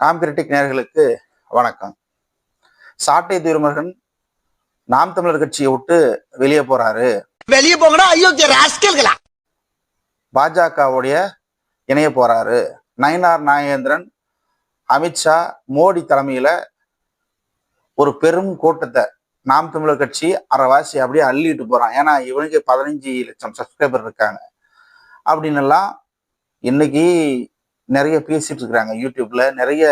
நாம் கிரிட்டிக் நேயர்களுக்கு வணக்கம். சாட்டை திருமகன் நாம் தமிழர் கட்சியை விட்டு வெளியே போறாரு. வெளியே போங்கடா அயோக்கிய ராஸ்கல்களா? பாஜகவுடைய இணைய போறாரு. நயினார் நாகேந்திரன் அமித்ஷா மோடி தலைமையில ஒரு பெரும் கூட்டத்தை நாம் தமிழர் கட்சி அரைவாசி அப்படியே அள்ளிட்டு போறான். ஏன்னா இவனுக்கு பதினஞ்சு லட்சம் சப்ஸ்கிரைபர் இருக்காங்க. அப்படின்னு எல்லாம் இன்னைக்கு நிறைய பேசிட்டு இருக்கிறாங்க யூடியூப்ல நிறைய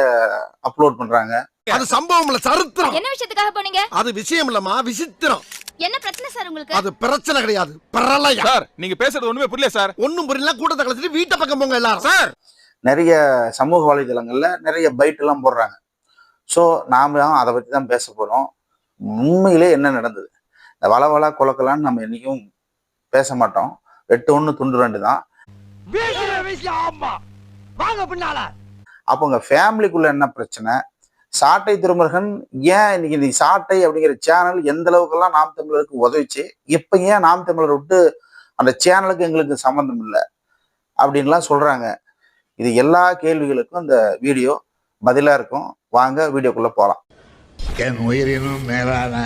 அப்லோட் பண்றாங்க. அது சம்பவம் இல்ல சரித்திரம். என்ன விஷயத்துக்காக போனீங்க? அது விஷயம் இல்லம்மா விசித்திரம். என்ன பிரச்சனை சார் உங்களுக்கு? அது பிரச்சனை கிடையாது பிரளயம். சார் நீங்க பேசுறது ஒண்ணுமே புரியல சார். ஒண்ணும் புரியல கூட்டத்தை கலச்சிட்டு வீட்டை பக்கம் போங்க எல்லாரும். சார்! நிறைய சமூக வலைதளங்கள்ல நிறைய பைட் எல்லாம் போடுறாங்க. ஸோ நாம அதை பத்தி தான் பேச போறோம். உண்மையிலே என்ன நடந்தது? இந்த வள வள குலக்கலான்னு நம்ம என்னைக்கும் பேச மாட்டோம். எட்டு ஒன்று துண்டு ரெண்டு தான். ஆமா. வாங்க பின்னால. அப்போ உங்க ஃபேமிலிக்குள்ள என்ன பிரச்சனை? சாட்டை திருமுருகன் ஏன் இன்னைக்கு இந்த சாட்டை அப்படிங்கிற சேனல் எந்த அளவுக்கெல்லாம் நாம் தமிழருக்கு உதவிச்சு இப்போ ஏன் நாம் தமிழர் விட்டு அந்த சேனலுக்கு எங்களுக்கு சம்மந்தம் இல்லை? அப்படின்லாம் சொல்றாங்க. இது எல்லா கேள்விகளுக்கும் இந்த வீடியோ பதிலா இருக்கும். வாங்க வீடியோக்குள்ள போகலாம் என் உயிரினும் மேலான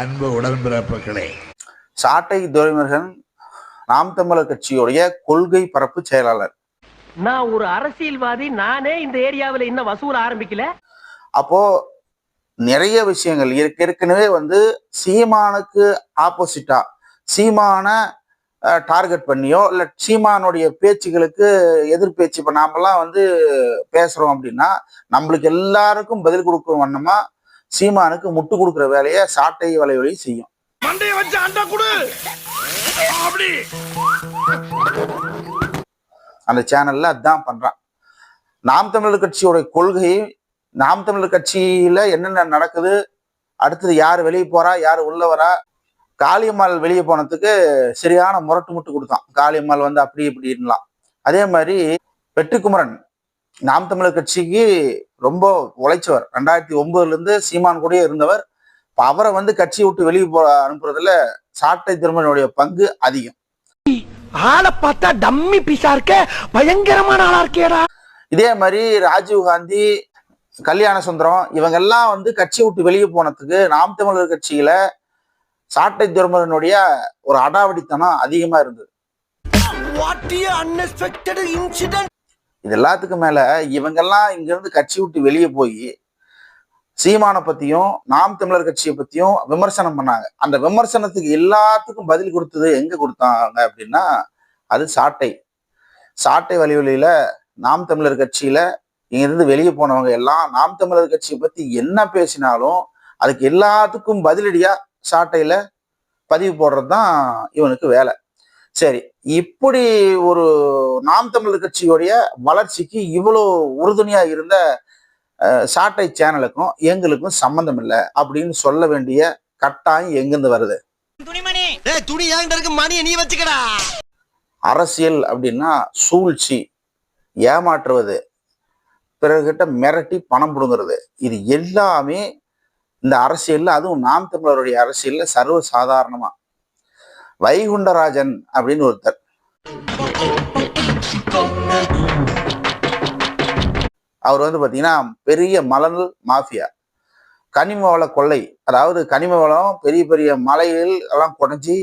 அன்பு உடன்பிறப்புகளே. சாட்டை துரைமுருகன் நாம் தமிழர் கட்சியுடைய கொள்கை பரப்பு செயலாளர். நான் ஒரு அரசியல்வாதி நானே இந்த ஏரியாவுல இன்னும் வசூல் ஆரம்பிக்கல. அப்போ நிறைய விஷயங்கள் ஏற்க- ஏற்கனவே வந்து சீமானுக்கு ஆப்போசிட்டா சீமான டார்கெட் பண்ணியோ இல்ல சீமானுடைய பேச்சுகளுக்கு எதிர் பேச்சு இப்ப நாமெல்லாம் வந்து பேசுறோம் அப்படின்னா நம்மளுக்கு எல்லாருக்கும் பதில் கொடுக்கும் வண்ணமா சீமானுக்கு முட்டு கொடுக்குற வேலையை சாட்டை வலைவழி செய்யும். மண்டைய வச்சு அண்டா குடு! அப்படி! அந்த சேனல்ல அதான் பண்றான். நாம் தமிழர் கட்சியோட கொள்கை நாம் தமிழர் கட்சியில என்னென்ன நடக்குது அடுத்தது யார் வெளியே போறா யார் உள்ள வரா காளியம்மாள் வெளியே போனதுக்கு சரியான முரட்டு முட்டு கொடுத்தான். காளியம்மாள் வந்து அப்படி இப்படின்லாம் அதே மாதிரி வெற்றிக்குமரன் நாம் தமிழர் கட்சிக்கு ரொம்ப உழைச்சவர். ரெண்டாயிரத்தி ஒன்பதுலேருந்து சீமான் கூடயே இருந்தவர். இப்போ அவரை வந்து கட்சியை விட்டு வெளியே போ அனுப்புறதுல சாட்டை திருமணனுடைய பங்கு அதிகம். ஆளை பார்த்தா டம்மி பீஸா இருக்க பயங்கரமான ஆளா இருக்கேடா. இதே மாதிரி ராஜீவ் காந்தி கல்யாண சுந்தரம் இவங்க எல்லாம் வந்து கட்சியை விட்டு வெளியே போனதுக்கு நாம் தமிழர் கட்சியில சாட்டை துரமுருகனுடைய ஒரு அடாவடித்தனம் அதிகமா இருந்தது. வாட் அன்எக்ஸ்பெக்டட் இன்சிடென்ட் இது எல்லாத்துக்கும் மேல இவங்கெல்லாம் இங்க இருந்து கட்சி விட்டு வெளியே போய் சீமானை பத்தியும் நாம் தமிழர் கட்சியை பத்தியும் விமர்சனம் பண்ணாங்க. அந்த விமர்சனத்துக்கு எல்லாத்துக்கும் பதில் கொடுத்தது எங்க கொடுத்தாங்க அப்படின்னா அது சாட்டை. சாட்டை வழிவழியில நாம் தமிழர் கட்சியில இங்கிருந்து வெளியே போனவங்க எல்லாம் நாம் தமிழர் கட்சியை பத்தி என்ன பேசினாலும் அதுக்கு எல்லாத்துக்கும் பதிலடியா சாட்டையில பதிவு போடுறது தான் இவனுக்கு வேலை. சரி இப்படி ஒரு நாம் தமிழர் கட்சியுடைய வளர்ச்சிக்கு இவ்வளோ உறுதுணையா இருந்த சாட்டை சேனலுக்கும் எங்களுக்கும் சம்மந்தம் இல்லை அப்படின்னு சொல்ல வேண்டிய கட்டாயம் எங்கிருந்து வருது? அரசியல் அப்படின்னா சூழ்ச்சி ஏமாற்றுவது பிறர்கிட்ட மிரட்டி பணம் பிடுங்கிறது. இது எல்லாமே இந்த அரசியல்ல அதுவும் நாம் தமிழருடைய அரசியல்ல சர்வ சாதாரணமா வைகுண்டராஜன் அப்படின்னு ஒருத்தர். அவர் வந்து பார்த்தீங்கன்னா பெரிய மலல் மாஃபியா. கனிம வள கொள்ளை. அதாவது கனிம வளம் பெரிய பெரிய மலைகள் எல்லாம் குறைஞ்சி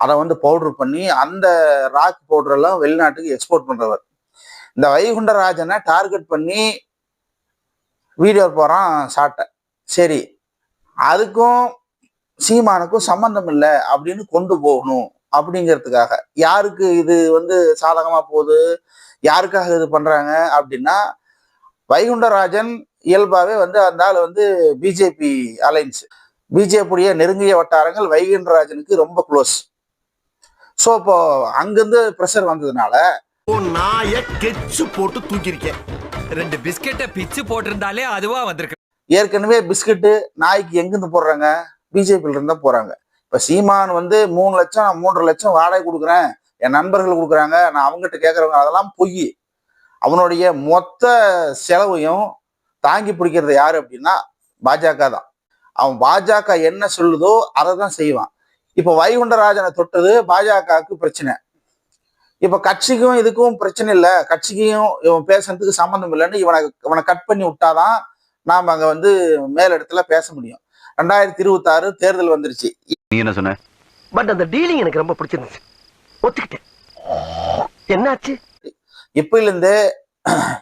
அதை வந்து பவுடர் பண்ணி அந்த ராக் பவுடரெல்லாம் வெளிநாட்டுக்கு எக்ஸ்போர்ட் பண்ணுறவர் இந்த வைகுண்டராஜனை டார்கெட் பண்ணி வீடியோ போகிறான் சாட்டை. சரி அதுக்கும் சீமானுக்கும் சம்மந்தம் இல்லை அப்படின்னு கொண்டு போகணும் அப்படிங்கிறதுக்காக. யாருக்கு இது வந்து சாதகமாக போகுது? யாருக்காக இது பண்ணுறாங்க அப்படின்னா வைகுண்டராஜன் இயல்பாவே வந்து அந்த ஆள் வந்து பிஜேபி அலைன்ஸ் பிஜேபியுடைய நெருங்கிய வட்டாரங்கள் வைகுண்டராஜனுக்கு ரொம்ப க்ளோஸ் ஸோ இப்போ அங்கிருந்து ப்ரெஷர் வந்ததுனால நாய கெச்சு போட்டு தூக்கியிருக்கேன். ரெண்டு பிஸ்கெட்டை பிச்சு போட்டிருந்தாலே அதுவா வந்திருக்கு. ஏற்கனவே பிஸ்கட்டு நாய்க்கு எங்கிருந்து போடுறாங்க? பிஜேபியில இருந்தா போறாங்க. இப்ப சீமான் வந்து மூணு லட்சம் நான் மூன்றரை லட்சம் வாடகை கொடுக்குறேன். என் நண்பர்கள் கொடுக்குறாங்க. நான் அவங்ககிட்ட கேட்கறவங்க அதெல்லாம் பொய். அவனுடைய மொத்த செலவையும் தாங்கி பிடிக்கிறது யாரு அப்படின்னா பாஜக தான். அவன் பாஜக என்ன சொல்லுதோ அதை தான் செய்வான். இப்போ வைகுண்டராஜனை தொட்டது பாஜகவுக்கு பிரச்சனை. இப்ப கட்சிக்கும் இதுக்கும் பிரச்சனை இல்லை. கட்சிக்கும் இவன் பேசுறதுக்கு சம்மந்தம் இல்லைன்னு இவனை இவனை கட் பண்ணி விட்டாதான் நாம அங்க வந்து மேலிடத்துல பேச முடியும். ரெண்டாயிரத்தி இருபத்தாறு தேர்தல் வந்துருச்சு. நீ என்ன சொன்ன? பட் அந்த டீலிங் எனக்கு ரொம்ப பிடிச்சிருந்துச்சு. ஒத்துக்கிட்டேன். என்னாச்சு? இப்பயிலேருந்து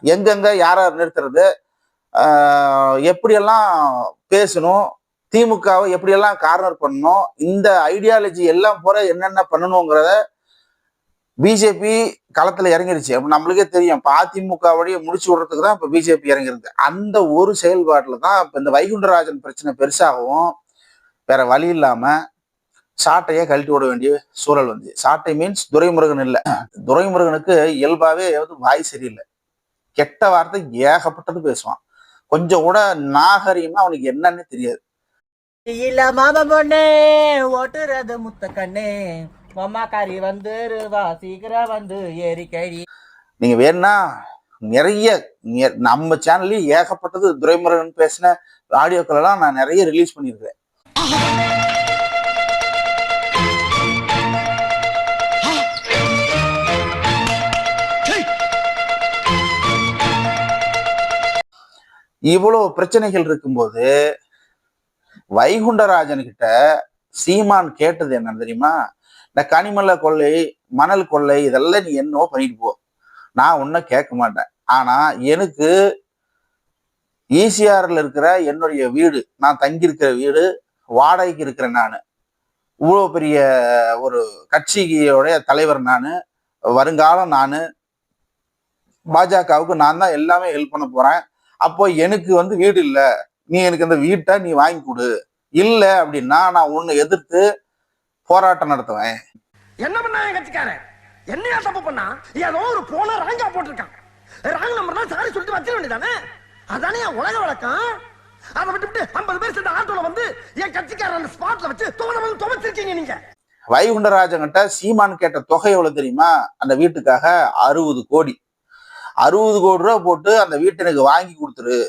எங்கெங்க யார நிறுத்துறது எப்படியெல்லாம் பேசணும் திமுகவை எப்படியெல்லாம் கார்னர் பண்ணணும் இந்த ஐடியாலஜி எல்லாம் போற என்னென்ன பண்ணணுங்கிறத பிஜேபி களத்தில் இறங்கிருச்சு. அப்போ நம்மளுக்கே தெரியும் இப்போ அதிமுக வழியை முடிச்சு விடுறதுக்கு தான் இப்போ பிஜேபி இறங்கிருக்கு அந்த ஒரு செயல்பாட்டில் தான் இப்போ இந்த வைகுண்டராஜன் பிரச்சனை பெருசாகவும் வேற வழி இல்லாமல் சாட்டையே கழட்டி விட வேண்டிய சூழல் வந்து. சாட்டை மீன்ஸ் துரைமுருகன் இல்லை. துரைமுருகனுக்கு இயல்பாவே வந்து வாய் சரியில்லை. கெட்ட வார்த்தை ஏகப்பட்டது பேசுவான். கொஞ்சம் கூட நாகரிகமா அவனுக்கு என்னன்னு தெரியாது. இல்ல மாமா பொண்ணே ஓட்டுறது முத்த கண்ணே. மாமாக்காரி வந்துருவா சீக்கிரம் வந்து ஏறிக்கடி நீங்க வேணா நிறைய நம்ம சேனல்லயும் ஏகப்பட்டது துரைமுருகன் பேசின ஆடியோக்கள் எல்லாம் நான் நிறைய ரிலீஸ் பண்ணியிருக்கேன் இவ்வளவு பிரச்சனைகள் இருக்கும்போது வைகுண்டராஜன் கிட்ட சீமான் கேட்டது என்ன தெரியுமா? இந்த கனிமல கொள்ளை மணல் கொள்ளை இதெல்லாம் நீ என்னவோ பண்ணிட்டு போ. நான் ஒன்றும் கேட்க மாட்டேன். ஆனா எனக்கு ஈசிஆர்ல இருக்கிற என்னுடைய வீடு நான் தங்கியிருக்கிற வீடு வாடகைக்கு இருக்கிறேன் நான். இவ்வளோ பெரிய ஒரு கட்சியோடைய தலைவர் நான் வருங்காலம் நான் பாஜகவுக்கு நான் தான் எல்லாமே ஹெல்ப் பண்ண போகிறேன் அப்போ எனக்கு வந்து வீடு இல்லை. நீ எனக்கு அந்த வீட்டை நீ வாங்கி கொடு. இல்லை அப்படின்னா நான் உன்னை எதிர்த்து போராட்டம் நடத்துவேன். என்ன பண்ணா என் கட்சிக்காரன்? என்னையா தப்பு பண்ணா? ஏதோ ஒரு போன ராங்கா போட்டிருக்கான். ராங் நம்பர்னா சாரி சொல்லிட்டு வச்சிட வேண்டியதானே? அதானே என் உலக வழக்கம்? அதை விட்டுவிட்டு ஐம்பது பேர் சேர்ந்த ஆட்டோல வந்து என் கட்சிக்காரன் அந்த ஸ்பாட்ல வச்சு துவன வந்து துவச்சிருக்கீங்க நீங்க. வைகுண்டராஜன்கிட்ட சீமான் கேட்ட தொகை எவ்வளவு தெரியுமா? அந்த வீட்டுக்காக அறுபது கோடி. அறுபது கோடி ரூபா போட்டு அந்த வீட்டை எனக்கு வாங்கி கொடுத்துரு.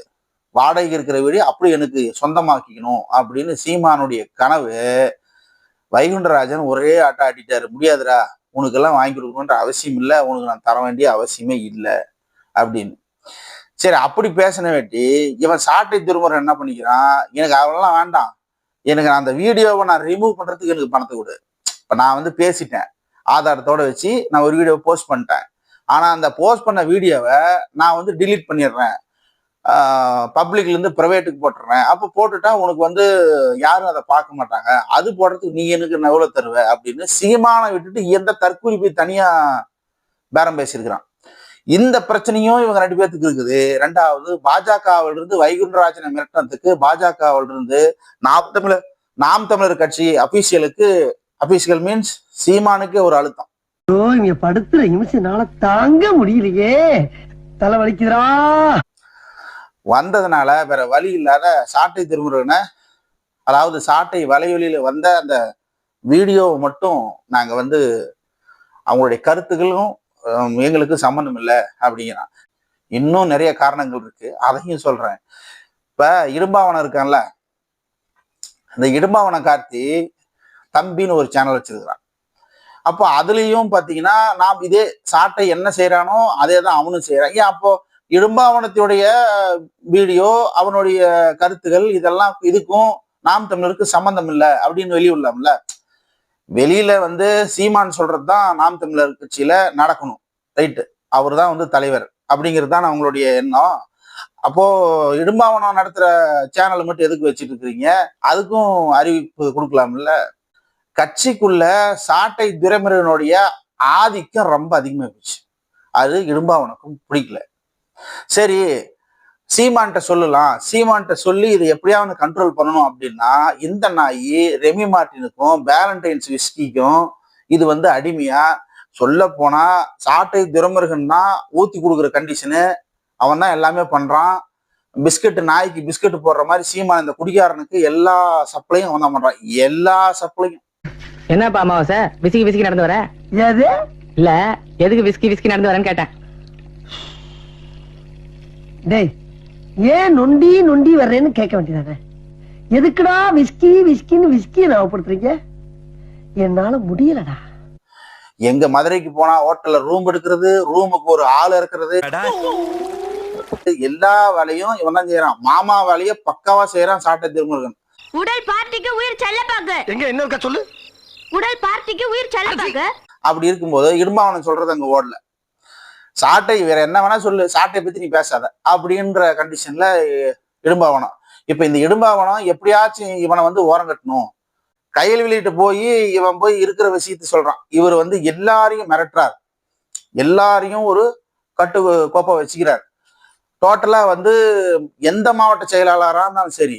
வாடகை இருக்கிற வீடு அப்படி எனக்கு சொந்தமாக்கிக்கணும் அப்படின்னு சீமானுடைய கனவு. வைகுண்டராஜன் ஒரே ஆட்டம் ஆட்டிட்டாரு. முடியாதுடா உனக்கெல்லாம் வாங்கி கொடுக்கணுன்ற அவசியம் இல்லை. உனக்கு நான் தர வேண்டிய அவசியமே இல்லை. அப்படின்னு. சரி அப்படி பேசின வேட்டி இவன் சாட்டை திருமுறை என்ன பண்ணிக்கிறான்? எனக்கு அவெல்லாம் வேண்டாம். எனக்கு அந்த வீடியோவை நான் ரிமூவ் பண்றதுக்கு எனக்கு பணத்தை கொடு. இப்போ நான் வந்து பேசிட்டேன். ஆதாரத்தோட வச்சு நான் ஒரு வீடியோ போஸ்ட் பண்ணிட்டேன். ஆனால் அந்த போஸ்ட் பண்ண வீடியோவை நான் வந்து டிலீட் பண்ணிடுறேன். பப்ளிக்லேருந்து ப்ரைவேட்டுக்கு போட்டுடுறேன். அப்போ போட்டுட்டா உனக்கு வந்து யாரும் அதை பார்க்க மாட்டாங்க. அது போடுறதுக்கு நீ எனக்கு எவ்வளோ தருவ அப்படின்னு சீமானை விட்டுட்டு எந்த தற்குறிப்பை தனியாக பேரம் பேசியிருக்கிறான். இந்த பிரச்சனையும் இவங்க ரெண்டு பேர்த்துக்கு இருக்குது. ரெண்டாவது பாஜகவிலிருந்து வைகுண்டராஜனை மிரட்டினதுக்கு பாஜகவிலிருந்து நாம் தமிழர் நாம் தமிழர் கட்சி அபிஷியலுக்கு அபிஷியல் மீன்ஸ் சீமானுக்கு ஒரு அழுத்தம். ஓ இங்க படுத்துற நிமிஷம்னால தாங்க முடியலையே. தலை வலிக்குதுரா வந்ததுனால வேற வழி இல்லாத சாட்டை திருமுருகனை அதாவது சாட்டை வலையொலியில வந்த அந்த வீடியோவை மட்டும் நாங்க வந்து அவங்களுடைய கருத்துக்களும் எங்களுக்கு சம்மந்தம் இல்லை அப்படிங்கிறான். இன்னும் நிறைய காரணங்கள் இருக்கு. அதையும் சொல்றேன். இப்ப இடும்பாவனம் இருக்கான்ல. இந்த இடும்பாவனம் கார்த்தி தம்பின்னு ஒரு சேனல் வச்சிருக்கிறான். அப்போ அதுலேயும் பார்த்தீங்கன்னா நாம் இதே சாட்டை என்ன செய்கிறானோ அதே தான் அவனும் செய்கிறான் ஏன் அப்போ இடும்பாவனத்தினுடைய வீடியோ அவனுடைய கருத்துகள் இதெல்லாம் இதுக்கும் நாம் தமிழருக்கு சம்பந்தம் இல்லை அப்படின்னு வெளியுள்ளோம்ல. வெளியில வந்து சீமான் சொல்றது தான் நாம் தமிழர் கட்சியில நடக்கணும். ரைட்டு அவர் தான் வந்து தலைவர் அப்படிங்கிறது தான் அவங்களுடைய எண்ணம். அப்போ இடும்பாவனம் நடத்துற சேனல் மட்டும் எதுக்கு வச்சுட்டு இருக்கிறீங்க? அதுக்கும் அறிவிப்பு கொடுக்கலாம்ல. கட்சிக்குள்ள சாட்டை துரைமுருகனுடைய ஆதிக்கம் ரொம்ப அதிகமாக போச்சு. அது இடும்பாவனுக்கும் பிடிக்கல. சரி சீமான்ட்ட சொல்லலாம். சீமான்ட்ட சொல்லி இதை எப்படியாவது கண்ட்ரோல் பண்ணணும் அப்படின்னா இந்த நாய் ரெமி மார்ட்டினுக்கும் பேலண்டைன்ஸ் விஸ்கிக்கும் இது வந்து அடிமையா. சொல்ல போனா சாட்டை துரைமுருகன் தான் ஊத்தி கொடுக்குற கண்டிஷனு அவன் தான் எல்லாமே பண்றான். பிஸ்கட் நாய்க்கு பிஸ்கட் போடுற மாதிரி சீமான் இந்த குடிகாரனுக்கு எல்லா சப்ளையும் அவன் தான் பண்றான். எல்லா சப்ளையும் என்னப்பா அமாவாசை? விசிக்கி விசிக்கி நடந்து வர? எது இல்ல எதுக்கு விஸ்கி விஸ்கி நடந்து வரேன்னு கேட்டேன். டேய் ஏன் நொண்டி நொண்டி வர்றேன்னு கேட்க வேண்டியதானே? எதுக்குடா விஸ்கி விஸ்கின்னு விஸ்கி ஞாபகப்படுத்துறீங்க என்னால முடியலடா. எங்க மதுரைக்கு போனா ஹோட்டல்ல ரூம் எடுக்கிறது ரூமுக்கு ஒரு ஆள் இருக்கிறது எல்லா வேலையும் இவன் தான் செய்யறான். மாமா வேலையை பக்காவா செய்யறான் சாட்டை திருமுருகன். உடல் பார்ட்டிக்கு உயிர் செல்லப்பாங்க எங்க என்ன இருக்கா சொல்லு? உடல் பார்ட்டிக்கு உயிர் செலவாக அப்படி இருக்கும்போது இடும்பாவனம் சொல்றது அங்க ஓடல. சாட்டை வேற என்ன வேணா சொல்லு சாட்டை பத்தி நீ பேசாத அப்படின்ற கண்டிஷன்ல இடும்பாவனம். இப்ப இந்த இடும்பாவனம் எப்படியாச்சும் இவனை வந்து ஓரம் கட்டணும். கையில் வெளியிட்டு போய் இவன் போய் இருக்கிற விஷயத்த சொல்றான். இவர் வந்து எல்லாரையும் மிரட்டுறார். எல்லாரையும் ஒரு கட்டு கோப்பை வச்சுக்கிறார். டோட்டலா வந்து எந்த மாவட்ட செயலாளராக இருந்தாலும் சரி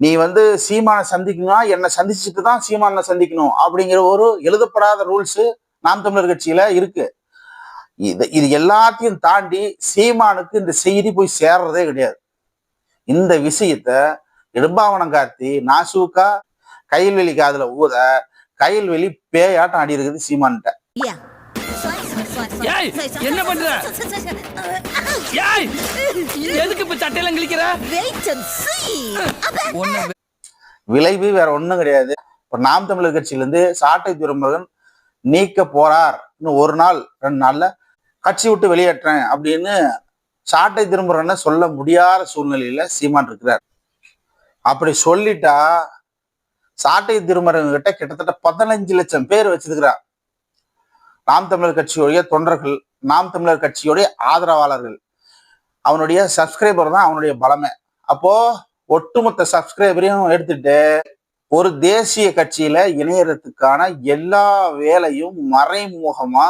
நீ வந்து சீமானை சந்திக்கணும்னா என்னை சந்திச்சுட்டு தான் சீமானை சந்திக்கணும் அப்படிங்கிற ஒரு எழுதப்படாத ரூல்ஸ் நாம் தமிழர் கட்சியில இருக்கு இது இது எல்லாத்தையும் தாண்டி சீமானுக்கு இந்த செய்தி போய் சேர்றதே கிடையாது இந்த விஷயத்த இடும்பாவனம் கார்த்தி நாசூக்கா கையல்வெளி காதுல ஊத கையல்வெளி பேயாட்டம் ஆடி இருக்குது சீமான்கிட்ட என்ன பண்ற ஏய் எதுக்கு இப்ப சட்டையெல்லாம் கிழிக்கிற? உன்னை விளைவு வேற ஒண்ணும் கிடையாது. இப்ப நாம் தமிழர் கட்சியிலிருந்து சாட்டை துரைமுருகன் நீக்க போறார். இன்னும் ஒரு நாள் ரெண்டு நாள்ல கட்சி விட்டு வெளியேற்றேன் அப்படின்னு சாட்டை திருமுருகனை சொல்ல முடியாத சூழ்நிலையில சீமான் இருக்கிறார். அப்படி சொல்லிட்டா சாட்டை திருமுருகன் கிட்ட கிட்டத்தட்ட பதினஞ்சு லட்சம் பேர் வச்சிருக்கிறார். நாம் தமிழர் கட்சியுடைய தொண்டர்கள் நாம் தமிழர் கட்சியுடைய ஆதரவாளர்கள். அவனுடைய சப்ஸ்கிரைபர் தான் அவனுடைய பலமே. அப்போ ஒட்டுமொத்த சப்ஸ்கிரைபரையும் எடுத்துட்டு ஒரு தேசிய கட்சியில இணையறதுக்கான எல்லா வேலையும் மறைமுகமா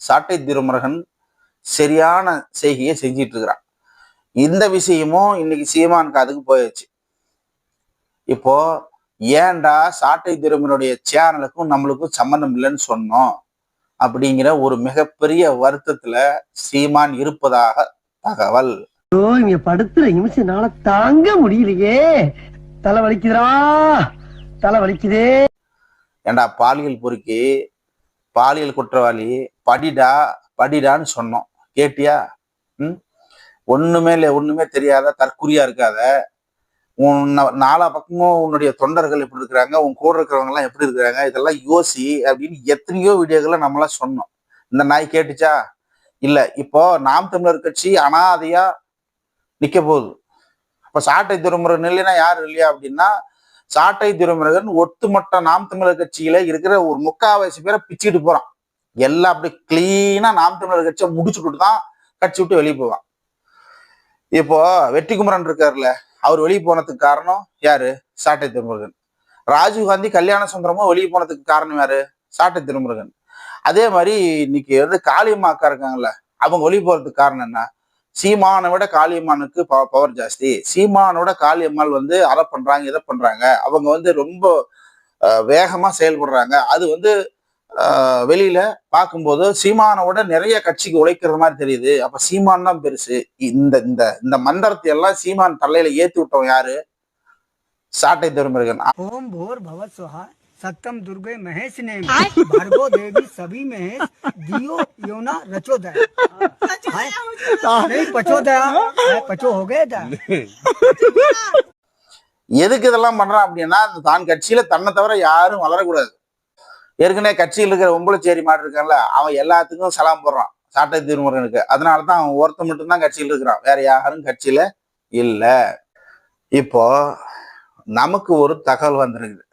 சாட்டை திருமுருகன் சரியான செய்கையை செஞ்சிட்டு இருக்கிறான் இந்த விஷயமும் இன்னைக்கு சீமான் அதுக்கு போயிடுச்சு இப்போ ஏண்டா சாட்டை திருமனுடைய சேனலுக்கும் நம்மளுக்கும் சம்மந்தம் இல்லைன்னு சொன்னோம்? அப்படிங்கிற ஒரு மிகப்பெரிய வருத்தத்துல சீமான் இருப்பதாக தகவல். இங்க படுத்துற நிமிஷம்னால தாங்க முடியலையே. தலை வலிக்குதுடா. தலை வலிக்குதே. ஏண்டா பாலியல் பொறுக்கி பாலியல் குற்றவாளி படிடா படிடான்னு சொன்னோம். கேட்டியா? ம்? ஒண்ணுமே இல்லை ஒண்ணுமே தெரியாத தற்குறியா இருக்காத. உன்னை நாலா பக்கமும் உன்னுடைய தொண்டர்கள் எப்படி இருக்கிறாங்க உன் கூட இருக்கிறவங்க எல்லாம் எப்படி இருக்கிறாங்க இதெல்லாம் யோசி அப்படின்னு எத்தனையோ வீடியோக்களை நம்மளாம் சொன்னோம். இந்த நாய் கேட்டுச்சா? இல்லை இப்போ நாம் தமிழர் கட்சி அனாதையா நிக்க போகுது. இப்போ சாட்டை துறைமுருகன் இல்லைன்னா யார் இல்லையா அப்படின்னா சாட்டை திருமுருகன் ஒட்டுமொத்த நாம் தமிழர் கட்சியில இருக்கிற ஒரு முக்காவாசி பேரை பிச்சுக்கிட்டு போறான். எல்லாம் அப்படி கிளீனா நாம் தமிழர் கட்சியை முடிச்சுக்கிட்டு தான் கட்சி விட்டு வெளியே போவான். இப்போ வெற்றிக்குமரன் இருக்காருல்ல அவர் வெளியே போனதுக்கு காரணம் யாரு? சாட்டை திருமுருகன். ராஜீவ்காந்தி கல்யாண சுந்தரமும் வெளியே போனதுக்கு காரணம் யாரு? சாட்டை திருமுருகன். அதே மாதிரி இன்னைக்கு வந்து காளியம்மா அக்கா இருக்காங்கல்ல அவங்க ஒளி போகிறதுக்கு காரணம் என்ன? சீமானை விட காளியம்மானுக்கு பவர் ஜாஸ்தி. சீமானோட காளியம்மாள் வந்து அதை பண்றாங்க இதை பண்றாங்க. அவங்க வந்து ரொம்ப வேகமாக வேகமா செயல்படுறாங்க. அது வந்து வெளியில பார்க்கும்போது சீமானோட நிறைய கட்சிக்கு உழைக்கிறது மாதிரி தெரியுது. அப்ப சீமான் தான் பெருசு. இந்த இந்த இந்த மந்திரத்தை எல்லாம் சீமான் தலையில ஏத்தி விட்டவன் யாரு? சாட்டை திருமுருகன். ओम भोर भव स्वाहा सत्यम दुर्गे महेश ने भार्गो देवी सभी महेश दियो योना रचोदय हाय? नहीं पचोदया हाय, पचो हो गए था எதுக்கு இதெல்லாம் பண்றான் அப்படின்னா இந்த தான் கட்சியில தன்னை தவிர யாரும் வளரக்கூடாது ஏற்கனவே கட்சியில் இருக்கிற ஒம்பளச்சேரி மாடு இருக்கான்ல அவன் எல்லாத்துக்கும் சலாம் போடுறான் சாட்டை திருமுருகனுக்கு அதனால தான் அவன் ஒருத்தன் மட்டும்தான் கட்சியில் இருக்கிறான் வேற யாரும் கட்சியில இல்ல இப்போ நமக்கு ஒரு தகவல் வந்திருக்குது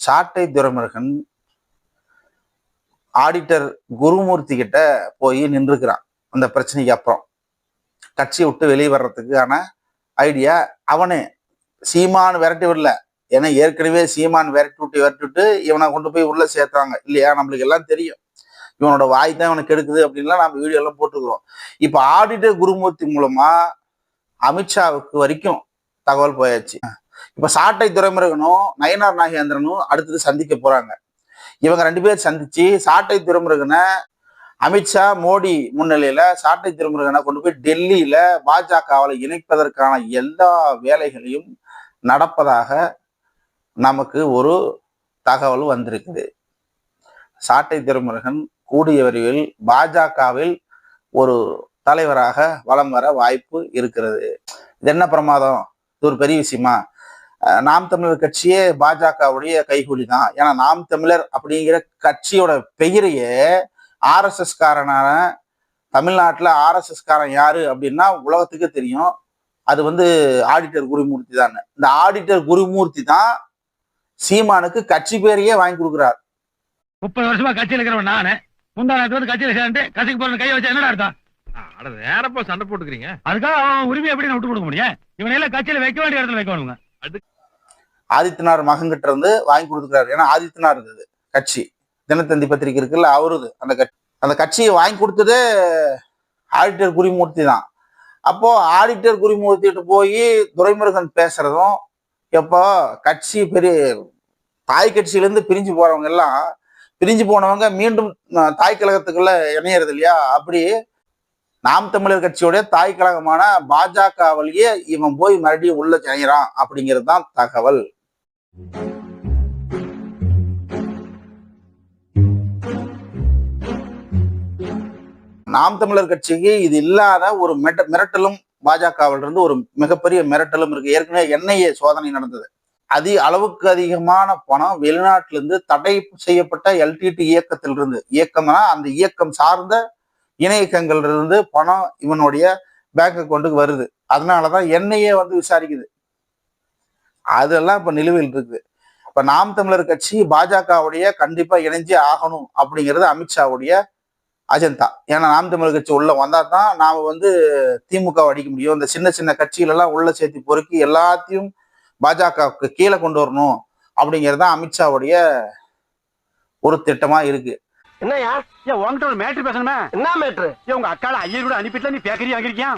சாட்டை துரைமுருகன் ஆடிட்டர் குருமூர்த்தி கிட்ட போய் நின்றுக்கிறான். அந்த பிரச்சனைக்கு அப்புறம். கட்சியை விட்டு வெளியே வர்றதுக்கான ஐடியா அவனே. சீமான் விரட்டி விடல. ஏன்னா ஏற்கனவே சீமான் விரட்டி விட்டு விரட்டி விட்டு இவனை கொண்டு போய் உள்ள சேர்த்துறாங்க. இல்லையா? நம்மளுக்கு எல்லாம் தெரியும். இவனோட வாய் தான் இவனுக்கு எடுக்குது அப்படின்லாம் நம்ம வீடியோ எல்லாம் போட்டுக்கிறோம் இப்போ ஆடிட்டர் குருமூர்த்தி மூலமா அமித்ஷாவுக்கு வரைக்கும் தகவல் போயாச்சு. இப்ப சாட்டை துறைமுருகனும் நயனார் நாகேந்திரனும் அடுத்தது சந்திக்க போறாங்க. இவங்க ரெண்டு பேர் சந்திச்சு சாட்டை துறைமுருகனை அமித்ஷா மோடி முன்னிலையில சாட்டை துறைமுருகனை கொண்டு போய் டெல்லியில பாஜகவில் இணைப்பதற்கான எல்லா வேலைகளையும் நடப்பதாக நமக்கு ஒரு தகவல் வந்திருக்குது. சாட்டை திருமுருகன் கூடிய விரைவில் பாஜகவில் ஒரு தலைவராக வலம் வர வாய்ப்பு இருக்கிறது. இது என்ன பிரமாதம்? இது ஒரு பெரிய விஷயமா? நாம் தமிழர் கட்சியே பாஜகவுடைய கைகூலி தான் ஏன்னா நாம் தமிழர் அப்படிங்கிற கட்சியோட பெயரையே ஆர்எஸ்எஸ் காரனான தமிழ்நாட்டுல ஆர்எஸ்எஸ் காரன் யாரு அப்படின்னா உலகத்துக்கு தெரியும். அது வந்து ஆடிட்டர் குருமூர்த்தி தான் இந்த ஆடிட்டர் குருமூர்த்தி தான் சீமானுக்கு கட்சி பேரையே வாங்கி கொடுக்குறார். முப்பது வருஷமா கட்சியில இருக்கிறவன் நானு. முந்தா நேரத்து வந்து கட்சியில சேர்ந்து கட்சிக்கு போறது கையை வச்சா என்னடா அர்த்தம்? அட வேறப்பா சண்டை போட்டுக்கிறீங்க? அதுக்காக அவன் உரிமை எப்படி நான் விட்டு கொடுக்க முடியும்? இவனை எல்லாம் கட்சியில வைக்க வேண்டிய இடத்துல வைக்கணுங்க. ஆதித்யநாத் மகன்கிட்ட இருந்து வாங்கி கொடுத்துக்கிறாரு. ஏன்னா ஆதித்யநாத் இருந்தது கட்சி. தினத்தந்தி பத்திரிக்கை இருக்குல்ல அவருது அந்த கட்சி அந்த கட்சியை வாங்கி கொடுத்ததே ஆடிட்டர் குருமூர்த்தி தான். அப்போ ஆடிட்டர் குருமூர்த்திட்டு போய் துரைமுருகன் பேசுறதும் எப்போ கட்சி பெரிய தாய் கட்சியிலேருந்து பிரிஞ்சு போறவங்க எல்லாம் பிரிஞ்சு போனவங்க மீண்டும் தாய் கழகத்துக்குள்ள இணையறது இல்லையா? அப்படி நாம் தமிழர் கட்சியோட தாய் கழகமான பாஜகவிலேயே இவன் போய் மறுபடியும் உள்ள இணைகிறான் அப்படிங்கிறது தான் தகவல். நாம் தமிழர் கட்சிக்கு இது இல்லாத ஒரு மெட்ட மிரட்டலும் பாஜகவில் இருந்து ஒரு மிகப்பெரிய மிரட்டலும் இருக்கு. ஏற்கனவே என்ஐஏ சோதனை நடந்தது. அதி அளவுக்கு அதிகமான பணம் வெளிநாட்டிலிருந்து தடை செய்யப்பட்ட எல்டிடி இயக்கத்திலிருந்து இயக்கம்னா அந்த இயக்கம் சார்ந்த இணை இயக்கங்கள்ல இருந்து பணம் இவனுடைய பேங்க் அக்கௌண்ட்டுக்கு வருது. அதனாலதான் என்ஐஏ வந்து விசாரிக்குது. அதெல்லாம் இப்ப நிலுவையில் இருக்குது இப்ப நாம் தமிழர் கட்சி பாஜகவுடைய கண்டிப்பா இணைஞ்சே ஆகணும் அப்படிங்கிறது அமித்ஷாவுடைய அஜெண்டா. ஏன்னா நாம் தமிழர் கட்சி உள்ள வந்தா தான் நாம வந்து திமுக அடிக்க முடியும். இந்த சின்ன சின்ன கட்சிகள் எல்லாம் உள்ள சேர்த்து பொறுக்கி எல்லாத்தையும் பாஜகவுக்கு கீழே கொண்டு வரணும் அப்படிங்கிறது தான் அமித்ஷாவுடைய ஒரு திட்டமா இருக்கு. என்னையா ஏன் உன்கிட்ட ஒரு மேட்ரு பேசணுமே. என்ன மேட்ரு உங்க அக்கால ஐயர் கூட அனுப்பிட்டுல நீ பேக்கரி வாங்கிருக்கியா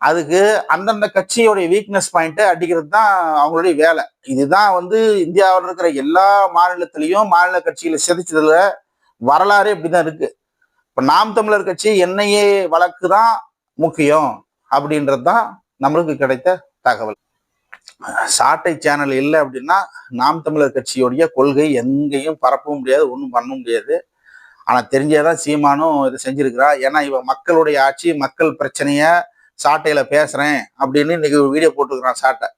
அதுக்கு அந்தந்த கட்சியோடைய வீக்னஸ் பாயிண்ட்டை அடிக்கிறது தான் அவங்களுடைய வேலை. இதுதான் வந்து இந்தியாவில் இருக்கிற எல்லா மாநிலத்திலையும் மாநில கட்சிகளை சிதைச்சதுல வரலாறே இப்படிதான் இருக்கு. இப்போ நாம் தமிழர் கட்சி என்னையே வழக்கு தான் முக்கியம் அப்படின்றது தான் நம்மளுக்கு கிடைத்த தகவல். சாட்டை சேனல் இல்லை அப்படின்னா நாம் தமிழர் கட்சியோடைய கொள்கை எங்கேயும் பரப்பவும் முடியாது ஒன்றும் பண்ண முடியாது. ஆனால் தெரிஞ்சதான் சீமானும் இதை செஞ்சிருக்கிறா ஏன்னா இவன் மக்களுடைய ஆட்சி மக்கள் பிரச்சனையை சாட்டையில் பேசுகிறேன் அப்படின்னு இன்னைக்கு ஒரு வீடியோ போட்டுருக்குறான் சாட்டை.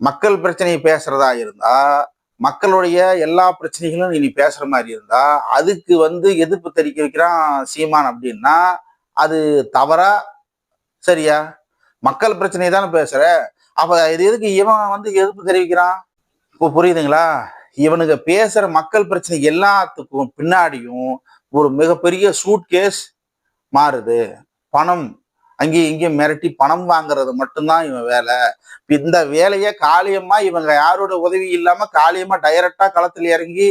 மக்கள் பிரச்சனையை பேசுகிறதா இருந்தால் மக்களுடைய எல்லா பிரச்சனைகளும் இனி பேசுகிற மாதிரி இருந்தால் அதுக்கு வந்து எதிர்ப்பு தெரிவிக்க வைக்கிறான் சீமான் அப்படின்னா அது தவறா? சரியா? மக்கள் பிரச்சனையை தானே பேசுகிற அப்போ இது எதுக்கு இவன் வந்து எதிர்ப்பு தெரிவிக்கிறான்? இப்போ புரியுதுங்களா? இவனுங்க பேசுகிற மக்கள் பிரச்சனை எல்லாத்துக்கும் பின்னாடியும் ஒரு மிகப்பெரிய சூட் கேஸ் மாறுது. பணம் அங்கேயும் இங்கேயும் மிரட்டி பணம் வாங்குறது மட்டும்தான் இவன் வேலை. இந்த வேலையை காளியம்மா இவங்க யாரோட உதவி இல்லாம காளியம்மா டைரக்டா களத்துல இறங்கி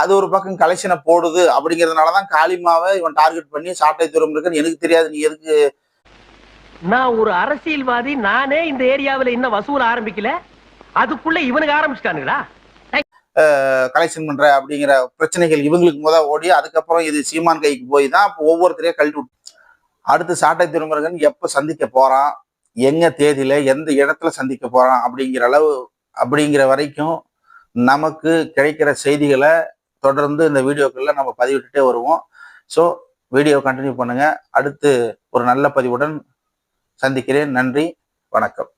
அது ஒரு பக்கம் கலெக்ஷனை போடுது அப்படிங்கிறதுனாலதான் காளிமாவை இவன் டார்கெட் பண்ணி சாட்டை தூரம் இருக்குன்னு எனக்கு தெரியாது. நீ எதுக்கு? நான் ஒரு அரசியல்வாதி நானே இந்த ஏரியாவுல இன்னும் வசூல் ஆரம்பிக்கல. அதுக்குள்ள இவனுக்கு ஆரம்பிச்சிட்டானுங்களா? கலெக்ஷன் பண்ற அப்படிங்கிற பிரச்சனைகள் இவங்களுக்கு முத ஓடி அதுக்கப்புறம் இது சீமான் கைக்கு போய் தான் ஒவ்வொருத்தரையும் கழட்டி விட்டு அடுத்து சாட்டை திருமுருகன் எப்போ சந்திக்க போகிறான் எங்கே தேதியில் எந்த இடத்துல சந்திக்க போகிறான் அப்படிங்கிற அளவு அப்படிங்கிற வரைக்கும் நமக்கு கிடைக்கிற செய்திகளை தொடர்ந்து இந்த வீடியோக்களில் நம்ம பதிவிட்டுட்டே வருவோம். ஸோ வீடியோ கண்டினியூ பண்ணுங்கள் அடுத்து ஒரு நல்ல பதிவுடன் சந்திக்கிறேன். நன்றி. வணக்கம்.